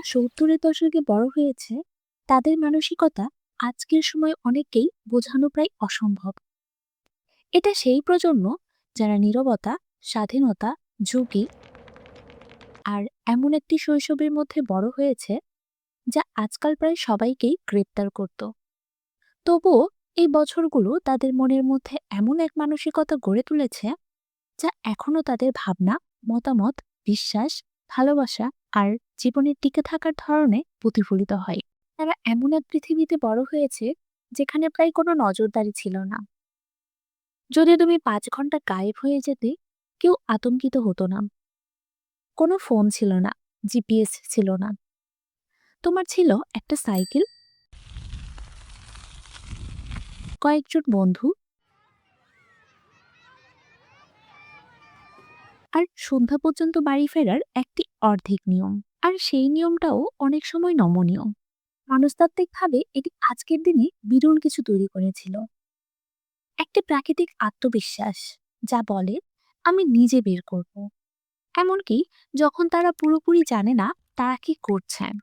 যারা সত্তরের দশকে বড় হয়েছে, তাদের মানসিকতা আজকের সময় অনেকেই বোঝানো প্রায় অসম্ভব। এটা সেই প্রজন্ম যারা নীরবতা, স্বাধীনতা, ঝুঁকি আর এমন একটি শৈশবের মধ্যে বড় হয়েছে যা আজকাল প্রায় সবাইকেই গ্রেপ্তার করত। তবুও এই বছরগুলো তাদের মনের মধ্যে এমন এক মানসিকতা গড়ে তুলেছে যা এখনও তাদের ভাবনা, মতামত, বিশ্বাস, ভালোবাসা আর জীবনের টিকে থাকার ধরনে প্রতিফলিত হয়। তারা এমন এক পৃথিবীতে বড় হয়েছে, যেখানে প্রায় কোনো নজরদারি ছিল না। যদি তুমি পাঁচ ঘণ্টা গায়েব হয়ে যেতে, কেউ আতঙ্কিত হতো না। কোনো ফোন ছিল না, জিপিএস ছিল না। তোমার ছিল একটা সাইকেল। কয়েকজন বন্ধু। আর সন্ধ্যা পর্যন্ত বাড়ি ফেরার একটি অর্ধেক নিয়ম। আর সেই নিয়মটাও অনেক সময় নমনীয়। মনস্তাত্ত্বিকভাবে এটি আজকের দিনে বিরল কিছু তৈরি করেছিল। একটি প্রাকৃতিক আত্মবিশ্বাস, যা বলে, আমি নিজে বের করব। এমনকি যখন তারা পুরোপুরি জানে না, তারা কি করছেন।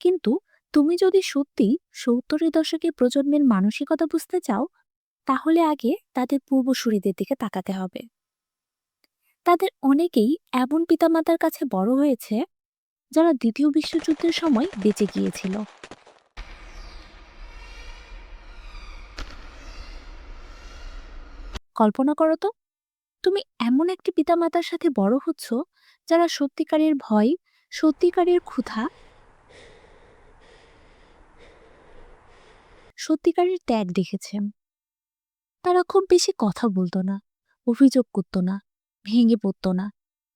কিন্তু তুমি যদি সত্যি সত্তরের দশকে প্রজন্মের মানসিকতা বুঝতে চাও, তাহলে আগে তাদের পূর্বসূরিদের দিকে তাকাতে হবে। তাদের অনেকেই এমন পিতামাতার কাছে বড় হয়েছে, যারা দ্বিতীয় বিশ্বযুদ্ধের সময় বেঁচে গিয়েছিল। কল্পনা করো তো, তুমি এমন একটি পিতামাতার সাথে বড় হচ্ছ, যারা সত্যিকারের ভয়, সত্যিকারের ক্ষুধা, সত্যিকারের ত্যাগ দেখেছেন তারা খুব বেশি কথা বলতো না, অভিযোগ করতো না ভেঙে পড়তো না।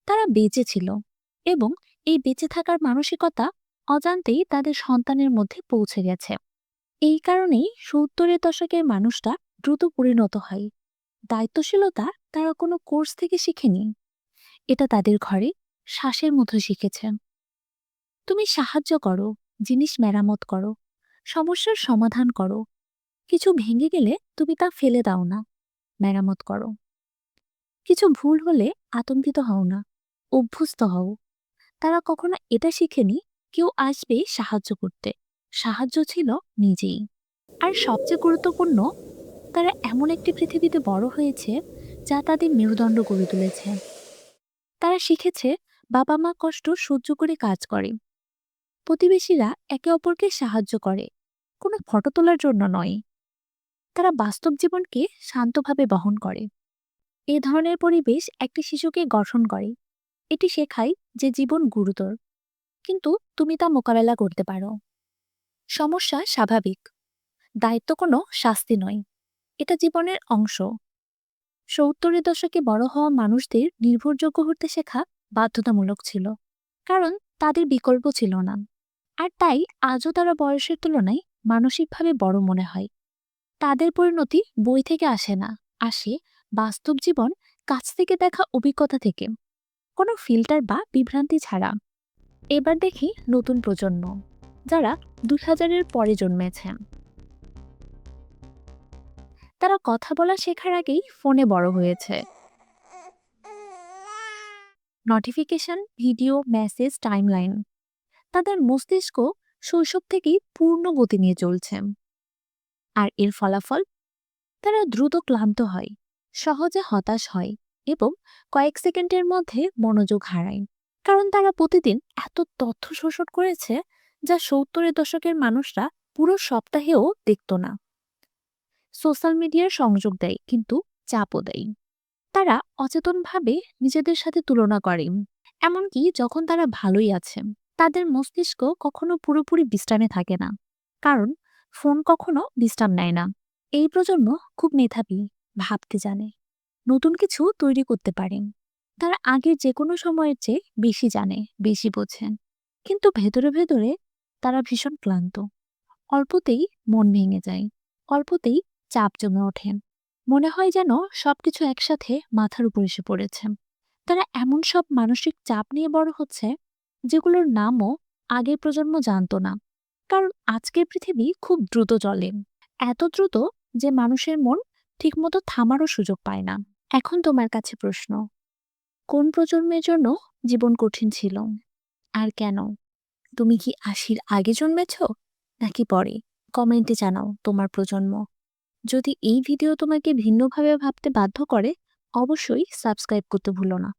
তারা বেঁচে ছিল এবং এই বেঁচে থাকার মানসিকতা অজান্তেই তাদের সন্তানের মধ্যে পৌঁছে গেছে। এই কারণেই সত্তরের দশকের মানুষটা দ্রুত পরিণত হয়। দায়িত্বশীলতা তারা কোনো কোর্স থেকে শিখেনি। এটা তাদের ঘরে শ্বাসের মধ্যে শিখেছে। তুমি সাহায্য করো, জিনিস মেরামত করো, সমস্যার সমাধান করো। কিছু ভেঙে গেলে তুমি তা ফেলে দাও না। মেরামত করো। কিছু ভুল হলে আতঙ্কিত হও না, অভ্যস্ত হও। তারা কখনো এটা শিখেনি, কেউ আসবে সাহায্য করতে। সাহায্য ছিল নিজেই। আর সবচেয়ে গুরুত্বপূর্ণ, তারা এমন একটি পৃথিবীতে বড় হয়েছে, যা তাদের মেরুদণ্ড গড়ে তুলেছে। তারা শিখেছে, বাবা মা কষ্ট সহ্য করে কাজ করে। প্রতিবেশীরা একে অপরকে সাহায্য করে, কোনো ফটো তোলার জন্য নয়। তারা বাস্তব জীবনকে শান্তভাবে বহন করে। এ ধরনের পরিবেশ একটি শিশুকে গঠন করে। এটি শেখায় যে জীবন গুরুতর, কিন্তু তুমি তা মোকাবেলা করতে পারো। সমস্যা স্বাভাবিক, দায়িত্ব কোনো শাস্তি নয়, এটা জীবনের অংশ। সত্তরের দশকে বড় হওয়া মানুষদের নির্ভরযোগ্য হতে শেখা বাধ্যতামূলক ছিল, কারণ তাদের বিকল্প ছিল না। আর তাই আজও তারা বয়সের তুলনায় মানসিকভাবে বড় মনে হয়। তাদের পরিণতি বই থেকে আসে না, আসে বাস্তব জীবন কাছ থেকে দেখা অভিজ্ঞতা থেকে। কোনো ফিল্টার বা বিভ্রান্তি ছাড়া। এবার দেখি নতুন প্রজন্ম, যারা দুই হাজারের পরে জন্মেছেন। তারা কথা বলা শেখার আগেই ফোনে বড় হয়েছে। নোটিফিকেশন ভিডিও মেসেজ টাইমলাইন তাদের মস্তিষ্ক শৈশব থেকেই পূর্ণ গতি নিয়ে চলছে। আর এর ফলাফল? তারা দ্রুত ক্লান্ত হয়। সহজে হতাশ হয় এবং কয়েক সেকেন্ডের মধ্যে মনোযোগ হারায়। কারণ তারা প্রতিদিন এত তথ্য শোষণ করেছে যা সত্তরের দশকের মানুষরা পুরো সপ্তাহেও দেখত না। সোশ্যাল মিডিয়ার সংযোগ দেয়, কিন্তু চাপও দেয়। তারা অচেতনভাবে নিজেদের সাথে তুলনা করে। এমনকি যখন তারা ভালোই আছে, তাদের মস্তিষ্ক কখনো পুরোপুরি বিশ্রামে থাকে না। কারণ ফোন কখনো বিশ্রাম নেয় না। এই প্রজন্ম খুব মেধাবী। ভাবতে জানে। নতুন কিছু তৈরি করতে পারেন তারা আগের যে কোনো সময়ের চেয়ে বেশি জানে, বেশি বোঝেন। কিন্তু ভেতরে ভেতরে তারা ভীষণ ক্লান্ত। অল্পতেই মন ভেঙে যায়। অল্পতেই চাপ জমে ওঠেন মনে হয় যেন সবকিছু একসাথে মাথার উপর এসে পড়েছে। তারা এমন সব মানসিক চাপ নিয়ে বড় হচ্ছে, যেগুলোর নামও আগের প্রজন্ম জানতো না। কারণ আজকের পৃথিবী খুব দ্রুত চলে। এত দ্রুত যে মানুষের মন ঠিকমতো থামারও সুযোগ পায় না। এখন তোমার কাছে প্রশ্ন, কোন প্রজন্মের জন্য জীবন কঠিন ছিল? আর কেন? তুমি কি আশির আগে জন্মেছ? নাকি পরে? কমেন্টে জানাও তোমার প্রজন্ম। যদি এই ভিডিও তোমাকে ভিন্নভাবে ভাবতে বাধ্য করে, অবশ্যই সাবস্ক্রাইব করতে ভুলো না।